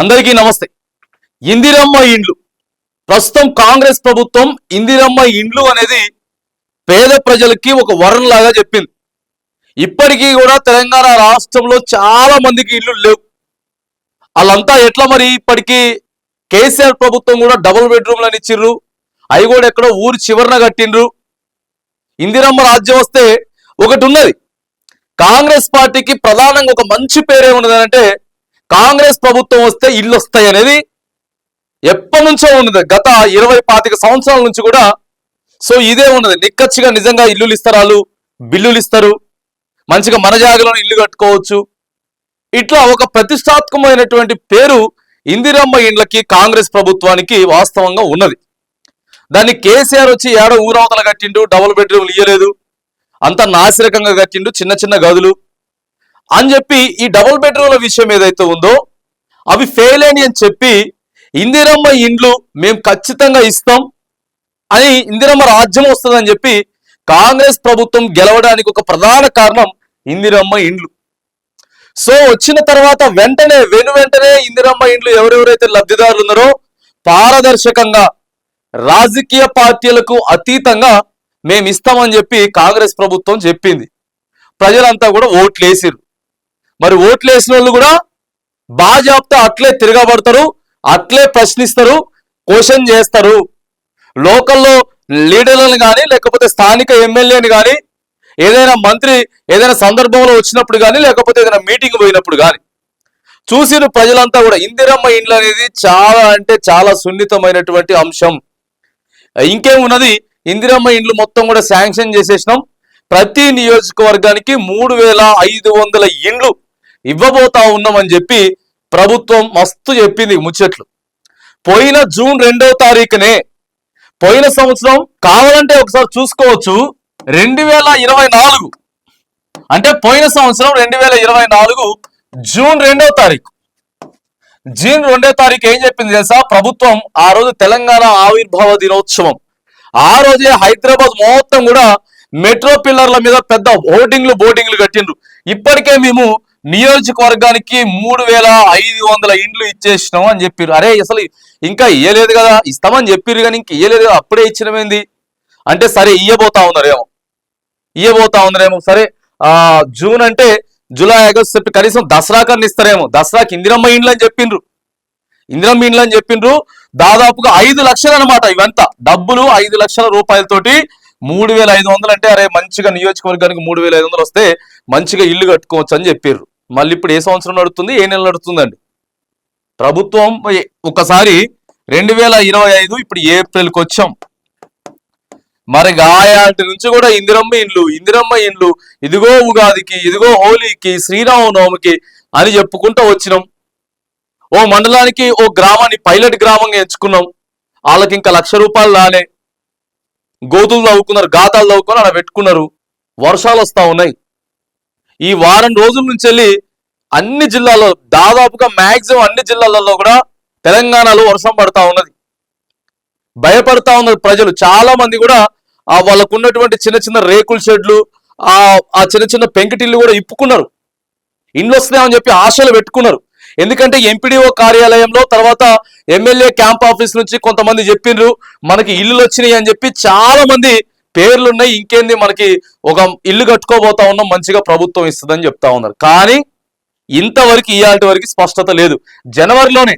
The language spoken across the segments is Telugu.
అందరికీ నమస్తే. ఇందిరమ్మ ఇండ్లు. ప్రస్తుతం కాంగ్రెస్ ప్రభుత్వం ఇందిరమ్మ ఇండ్లు అనేది పేద ప్రజలకి ఒక వరంలాగా చెప్పింది. ఇప్పటికీ కూడా తెలంగాణ రాష్ట్రంలో చాలా మందికి ఇల్లు లేవు. వాళ్ళంతా ఎట్లా మరి ఇప్పటికీ కేసీఆర్ ప్రభుత్వం కూడా డబుల్ బెడ్రూమ్లను ఇచ్చిర్రు. అవి కూడా ఎక్కడో ఊరు చివరన కట్టిండ్రు. ఇందిరమ్మ రాజ్యం వస్తే ఒకటి ఉన్నది. కాంగ్రెస్ పార్టీకి ప్రధానంగా ఒక మంచి పేరే ఉన్నది అంటే కాంగ్రెస్ ప్రభుత్వం వస్తే ఇల్లు వస్తాయి అనేది ఎప్పటి నుంచో ఉన్నది. గత ఇరవై పాతిక సంవత్సరాల నుంచి కూడా సో ఇదే ఉన్నది. నిక్కచ్చిగా నిజంగా ఇల్లులు ఇస్తారు బిల్లులు ఇస్తారు. మంచిగా మన జాగలో ఇల్లు కట్టుకోవచ్చు. ఇట్లా ఒక ప్రతిష్టాత్మకమైనటువంటి పేరు ఇందిరమ్మ ఇండ్లకి కాంగ్రెస్ ప్రభుత్వానికి వాస్తవంగా ఉన్నది. దాన్ని కేసీఆర్ వచ్చి ఏడో ఊరవతల కట్టిండు డబుల్ బెడ్రూమ్లు ఇయ్యలేదు. అంత నాసిరకంగా కట్టిండు చిన్న చిన్న గదులు. అని చెప్పి ఈ డబుల్ బెడ్రూమ్ల విషయం ఏదైతే ఉందో అవి ఫెయిల్ అని అని చెప్పి ఇందిరమ్మ ఇండ్లు మేము ఖచ్చితంగా ఇస్తాం అని ఇందిరమ్మ రాజ్యం వస్తుందని చెప్పి కాంగ్రెస్ ప్రభుత్వం గెలవడానికి ఒక ప్రధాన కారణం ఇందిరమ్మ ఇండ్లు. సో వచ్చిన తర్వాత వెంటనే వెను వెంటనే ఇందిరమ్మ ఇండ్లు ఎవరెవరైతే లబ్ధిదారులు ఉన్నారో పారదర్శకంగా రాజకీయ పార్టీలకు అతీతంగా మేము ఇస్తామని చెప్పి కాంగ్రెస్ ప్రభుత్వం చెప్పింది. ప్రజలంతా కూడా ఓట్లు వేసిరు మరి ఓట్లు వేసిన వాళ్ళు కూడా బాజాప్తా అట్లే తిరగబడతారు అట్లే ప్రశ్నిస్తారు క్వశ్చన్ చేస్తారు. లోకల్లో లీడర్లను కానీ లేకపోతే స్థానిక ఎమ్మెల్యేని కానీ ఏదైనా మంత్రి ఏదైనా సందర్భంలో వచ్చినప్పుడు కానీ లేకపోతే ఏదైనా మీటింగ్ పోయినప్పుడు కానీ చూసిన ప్రజలంతా కూడా ఇందిరమ్మ ఇండ్లు అనేది చాలా అంటే చాలా సున్నితమైనటువంటి అంశం. ఇంకేమున్నది ఇందిరమ్మ ఇండ్లు మొత్తం కూడా శాంక్షన్ చేసేసినాం. ప్రతి నియోజకవర్గానికి మూడు వేల ఐదు వందల ఇండ్లు ఇవ్వబోతా ఉన్నామని చెప్పి ప్రభుత్వం మస్తు చెప్పింది ముచ్చట్లు. పోయిన జూన్ రెండవ తారీఖునే పోయిన సంవత్సరం కావాలంటే ఒకసారి చూసుకోవచ్చు రెండు వేల ఇరవై నాలుగు. అంటే పోయిన సంవత్సరం రెండు వేల ఇరవై నాలుగు జూన్ రెండవ తారీఖు. జూన్ రెండో తారీఖు ఏం చెప్పింది తెలుసా? ప్రభుత్వం ఆ రోజు తెలంగాణ ఆవిర్భావ దినోత్సవం. ఆ రోజే హైదరాబాద్ మొత్తం కూడా మెట్రో పిల్లర్ల మీద పెద్ద హోర్డింగ్లు బోర్డింగ్లు కట్టిండ్రు. ఇప్పటికే మేము నియోజకవర్గానికి మూడు వేల ఐదు వందల ఇండ్లు ఇచ్చేసినాం అని చెప్పారు అరే అసలు ఇంకా ఇయ్యలేదు కదా ఇస్తామని చెప్పారు కానీ ఇంక ఇయ్యలేదు కదా అప్పుడే ఇచ్చినమేంది? అంటే సరే ఇయ్యబోతా ఉన్నారేమో. ఇయ్యబోతా ఉన్నారేమో. సరే ఆ జూన్ అంటే జూలై ఆగస్ట్ చెప్పి కనీసం దసరాకన్నా ఇస్తారేమో. దసరాకి ఇందిరమ్మ ఇండ్లు అని చెప్పిండ్రు ఇందిరమ్మ ఇండ్లు అని చెప్పిండ్రు దాదాపుగా ఐదు లక్షలు అనమాట ఇవంతా. డబ్బులు ఐదు లక్షల రూపాయలతోటి మూడు వేల ఐదు వందలు అంటే అరే మంచిగా నియోజకవర్గానికి మూడు వేల ఐదు వందలు వస్తే మంచిగా ఇల్లు కట్టుకోవచ్చు అని చెప్పారు మళ్ళీ ఇప్పుడు ఏ సంవత్సరం నడుతుంది? ఏ నెల నడుతుందండి? ప్రభుత్వం ఒకసారి రెండు వేల ఇరవై ఐదు ఇప్పుడు ఏప్రిల్కి వచ్చాం. మరి గాయాటి నుంచి కూడా ఇందిరమ్మ ఇండ్లు ఇందిరమ్మ ఇండ్లు ఇదిగో ఉగాదికి ఇదిగో హోలీకి శ్రీరామనవమికి అని చెప్పుకుంటూ వచ్చినాం. ఓ మండలానికి ఓ గ్రామాన్ని పైలట్ గ్రామంగా ఎంచుకున్నాం. వాళ్ళకి ఇంకా లక్ష రూపాయలు రాలే. గోతులు తవ్వుకున్నారు గాతాలు తవ్వుకొని అలా పెట్టుకున్నారు. వర్షాలు వస్తూ ఉన్నాయి. ఈ వారం రోజుల నుంచి వెళ్ళి అన్ని జిల్లాల్లో దాదాపుగా మ్యాక్సిమం అన్ని జిల్లాలలో కూడా తెలంగాణలో వర్షం పడతా ఉన్నది. భయపడతా ఉన్నారు ప్రజలు. చాలా మంది కూడా ఆ వాళ్ళకు ఉన్నటువంటి చిన్న చిన్న రేకుల షెడ్లు ఆ ఆ చిన్న చిన్న పెంకిటిల్లు కూడా ఇప్పుకున్నారు. ఇండ్లు వస్తున్నాయని చెప్పి ఆశలు పెట్టుకున్నారు. ఎందుకంటే ఎంపీడీఓ కార్యాలయంలో తర్వాత ఎమ్మెల్యే క్యాంప్ ఆఫీస్ నుంచి కొంతమంది చెప్పిండ్రు మనకి ఇల్లులు వచ్చినాయి అని చెప్పి చాలా మంది పేర్లు ఉన్నాయి ఇంకేంది మనకి ఒక ఇల్లు కట్టుకోబోతా ఉన్నాం మంచిగా ప్రభుత్వం ఇస్తుందని చెప్తా ఉన్నారు. కానీ ఇంతవరకు ఇయాల్టి వరకు స్పష్టత లేదు. జనవరిలోనే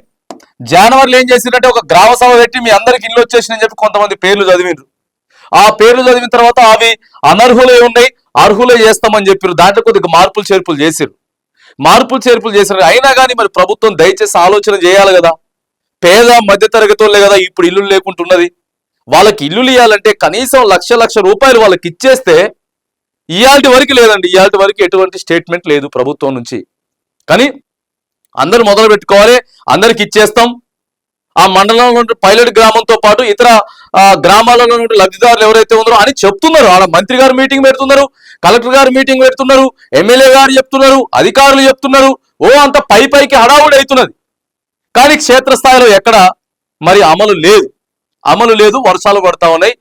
జనవరిలో ఏం చేసిందంటే ఒక గ్రామ సభ పెట్టి మీ అందరికి ఇల్లు వచ్చేసిందని చెప్పి కొంతమంది పేర్లు చదివిండ్రు. ఆ పేర్లు చదివిన తర్వాత అవి అనర్హులే ఉన్నాయి అర్హులే చేస్తామని చెప్పారు దాంట్లో కొద్దిగా మార్పులు చేర్పులు చేశారు మార్పులు చేర్పులు చేసినారు అయినా కానీ మరి ప్రభుత్వం దయచేసి ఆలోచన చేయాలి కదా. పేద మధ్య వాళ్ళే కదా ఇప్పుడు ఇల్లు లేకుంటున్నది. వాళ్ళకి ఇల్లులు ఇవ్వాలంటే కనీసం లక్ష లక్ష రూపాయలు వాళ్ళకి ఇచ్చేస్తే ఇయాల్టి వరకు లేదండి. ఇయాల్టి వరకు ఎటువంటి స్టేట్మెంట్ లేదు ప్రభుత్వం నుంచి. కానీ అందరూ మొదలు పెట్టుకోవాలి. అందరికి ఇచ్చేస్తాం. ఆ మండలంలో పైలట్ గ్రామంతో పాటు ఇతర గ్రామాలలో ఉన్న లబ్ధిదారులు ఎవరైతే ఉన్నారో అని చెప్తున్నారు. ఆడ మంత్రి గారు మీటింగ్ పెడుతున్నారు. కలెక్టర్ గారు మీటింగ్ పెడుతున్నారు. ఎమ్మెల్యే గారు చెప్తున్నారు. అధికారులు చెప్తున్నారు. ఓ అంత పై పైకి హడావుడి అవుతున్నది. కానీ క్షేత్రస్థాయిలో ఎక్కడ మరి అమలు లేదు. అమలు లేదు వర్షాలు పడతా ఉన్నాయి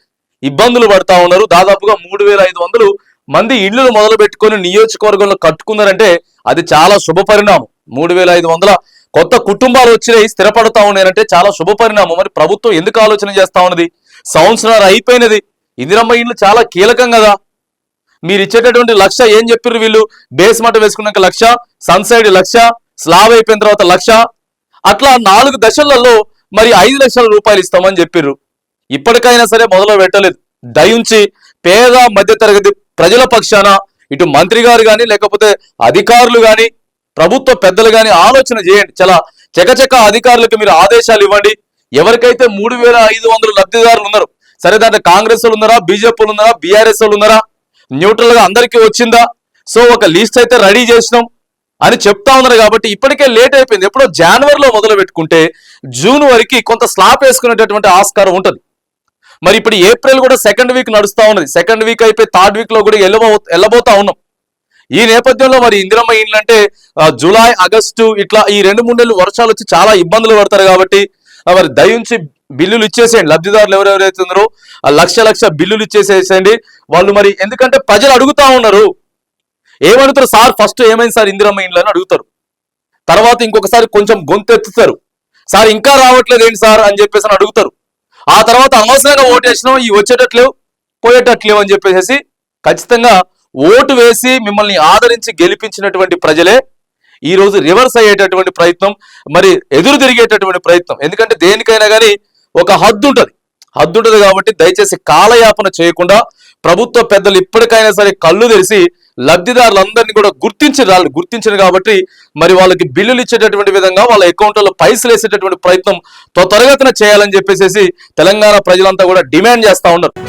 ఇబ్బందులు పడతా ఉన్నారు. దాదాపుగా మూడు వేల ఐదు వందలు మంది ఇళ్ళు మొదలు పెట్టుకొని నియోజకవర్గంలో కట్టుకున్నారంటే అది చాలా శుభ పరిణామం. మూడు వేల ఐదు వందల కొత్త కుటుంబాలు వచ్చినాయి స్థిరపడతా ఉన్నాయంటే చాలా శుభ పరిణామం. మరి ప్రభుత్వం ఎందుకు ఆలోచన చేస్తా ఉన్నది? సంవత్సరాలు అయిపోయినది. ఇందిరమ్మ ఇండ్లు చాలా కీలకం కదా. మీరు ఇచ్చేటటువంటి లక్ష ఏం చెప్పారు వీళ్ళు? బేస్ మట వేసుకున్నాక లక్ష సన్సైడ్ లక్ష స్లాబ్ అయిపోయిన తర్వాత లక్ష. అట్లా నాలుగు దశలలో మరి ఐదు లక్షల రూపాయలు ఇస్తామని చెప్పిర్రు. ఇప్పటికైనా సరే మొదలు పెట్టలేదు. దయించి పేద మధ్యతరగతి ప్రజల పక్షాన ఇటు మంత్రి గారు కానీ లేకపోతే అధికారులు కానీ ప్రభుత్వ పెద్దలు కానీ ఆలోచన చేయండి. చాలా చకచక అధికారులకు మీరు ఆదేశాలు ఇవ్వండి. ఎవరికైతే మూడు వేల ఐదు వందల లబ్ధిదారులు ఉన్నారు సరే దాంట్లో కాంగ్రెస్ వాళ్ళు ఉన్నారా బీజేపీ వాళ్ళు ఉన్నారా బీఆర్ఎస్ వాళ్ళు ఉన్నారా న్యూట్రల్గా అందరికీ వచ్చిందా? సో ఒక లిస్ట్ అయితే రెడీ చేసినాం అని చెప్తా ఉన్నారు కాబట్టి ఇప్పటికే లేట్ అయిపోయింది. ఎప్పుడో జనవరిలో మొదలు పెట్టుకుంటే జూన్ వరకు కొంత స్లాప్ వేసుకునేటటువంటి ఆస్కారం ఉంటుంది. మరి ఇప్పుడు ఏప్రిల్ కూడా సెకండ్ వీక్ నడుస్తూ ఉన్నది. సెకండ్ వీక్ అయిపోయి థర్డ్ వీక్లో కూడా వెళ్ళబో వెళ్ళబోతా ఉన్నాం. ఈ నేపథ్యంలో మరి ఇందిరమ్మ ఏంటంటే అంటే జూలై ఆగస్టు ఇట్లా ఈ రెండు మూడు నెలలు వర్షాలు వచ్చి చాలా ఇబ్బందులు పడతారు కాబట్టి మరి దయించి బిల్లులు ఇచ్చేసేయండి. లబ్ధిదారులు ఎవరెవరైతే ఉన్నారో ఆ లక్ష లక్ష బిల్లులు ఇచ్చేసేసేయండి. వాళ్ళు మరి ఎందుకంటే ప్రజలు అడుగుతా ఉన్నారు. ఏమడుగుతారు? సార్ ఫస్ట్ ఏమైంది సార్ ఇందిరమ్మ ఇండ్లు అని అడుగుతారు. తర్వాత ఇంకొకసారి కొంచెం గొంతు ఎత్తుతారు సార్ ఇంకా రావట్లేదు ఏంటి సార్ అని చెప్పేసి అని అడుగుతారు. ఆ తర్వాత అనవసరంగా ఓటు వేసినాం ఈ వచ్చేటట్లేవు పోయేటట్లేవు అని చెప్పేసి ఖచ్చితంగా ఓటు వేసి మిమ్మల్ని ఆదరించి గెలిపించినటువంటి ప్రజలే ఈ రోజు రివర్స్ అయ్యేటటువంటి ప్రయత్నం మరి ఎదురు తిరిగేటటువంటి ప్రయత్నం. ఎందుకంటే దేనికైనా కానీ ఒక హద్దు ఉంటుంది. హద్దు ఉంటుంది కాబట్టి దయచేసి కాలయాపన చేయకుండా ప్రభుత్వ పెద్దలు ఇప్పటికైనా సరే కళ్ళు తెరిచి లబ్ధిదారులందరినీ కూడా గుర్తించారు వాళ్ళు గుర్తించారు కాబట్టి మరి వాళ్ళకి బిల్లులు ఇచ్చేటటువంటి విధంగా వాళ్ళ అకౌంట్లలో పైసలు వేసేటటువంటి ప్రయత్నం త్వరగతిన చేయాలని చెప్పేసి తెలంగాణ ప్రజలంతా కూడా డిమాండ్ చేస్తా ఉన్నారు.